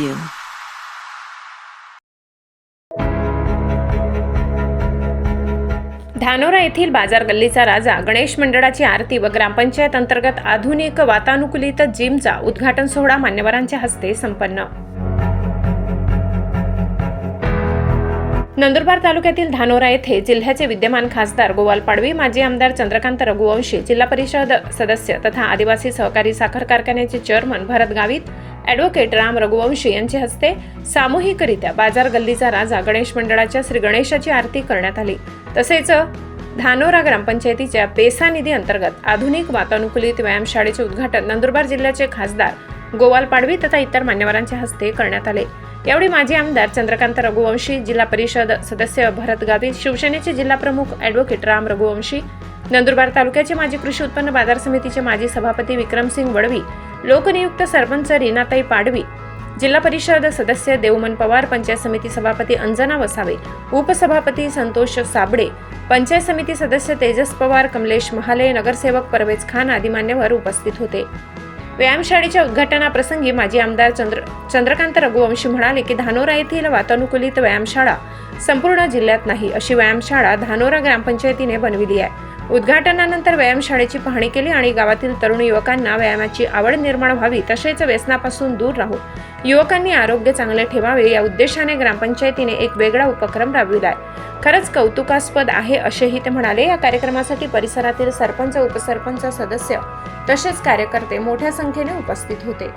you. Dhanora येथील बाजार गल्लीचा राजा गणेश मंडळाची आरती व ग्रामपंचायत अंतर्गत आधुनिक वातानुकूलित जिमचा उद्घाटन सोहळा मान्यवरांच्या हस्ते संपन्न नंदुरबार तालुक्यातील धानोरा येथे जिल्ह्याचे विद्यमान खासदार गोवाल पाडवी माजी आमदार चंद्रकांत रघुवंशी जिल्हा परिषद सदस्य तथा आदिवासी सहकारी साखर कारखान्याचे चेअरमन भरत गावित ॲडव्होकेट राम रघुवंशी यांच्या हस्ते सामूहिकरित्या बाजार गल्लीचा राजा गणेश मंडळाच्या श्री गणेशाची आरती करण्यात आली. तसेच धानोरा ग्रामपंचायतीच्या पेसा निधी अंतर्गत आधुनिक वातानुकूलित व्यायामशाळेचे उद्घाटन नंदुरबार जिल्ह्याचे खासदार गोवाल पाडवी तथा इतर मान्यवरांच्या हस्ते करण्यात आले. यावेळी माजी आमदार चंद्रकांत रघुवंशी जिल्हा परिषद सदस्य भरत गावित शिवसेनेचे जिल्हा प्रमुख ॲडव्होकेट राम रघुवंशी नंदुरबार तालुक्याचे माजी कृषी उत्पन्न बाजार समितीचे माजी सभापती विक्रमसिंग वडवी लोकनियुक्त सरपंच रीनाताई पाडवी जिल्हा परिषद सदस्य देवमन पवार पंचायत समिती सभापती अंजना वसावे उपसभापती संतोष साबडे पंचायत समिती सदस्य तेजस पवार कमलेश महाले नगरसेवक परवेज खान आदी मान्यवर उपस्थित होते. व्यायामशाळेच्या उद्घाटनाप्रसंगी माजी आमदार चंद्र चंद्रकांत रघुवंशी म्हणाले की धानोरा येथील वातानुकूलित व्यायामशाळा संपूर्ण जिल्ह्यात नाही. अशी व्यायामशाळा धानोरा ग्रामपंचायतीने बनविली आहे. उद्घाटनानंतर व्यायामशाळेची पाहणी केली आणि गावातील तरुण युवकांना व्यायामाची आवड निर्माण व्हावी तसेच व्यसनापासून दूर राहू. युवकांनी आरोग्य चांगले ठेवावे या उद्देशाने ग्रामपंचायतीने एक वेगळा उपक्रम राबविलाय. खरंच कौतुकास्पद आहे असेही ते म्हणाले. या कार्यक्रमासाठी परिसरातील सरपंच उपसरपंच सदस्य तसेच कार्यकर्ते मोठ्या संख्येने उपस्थित होते.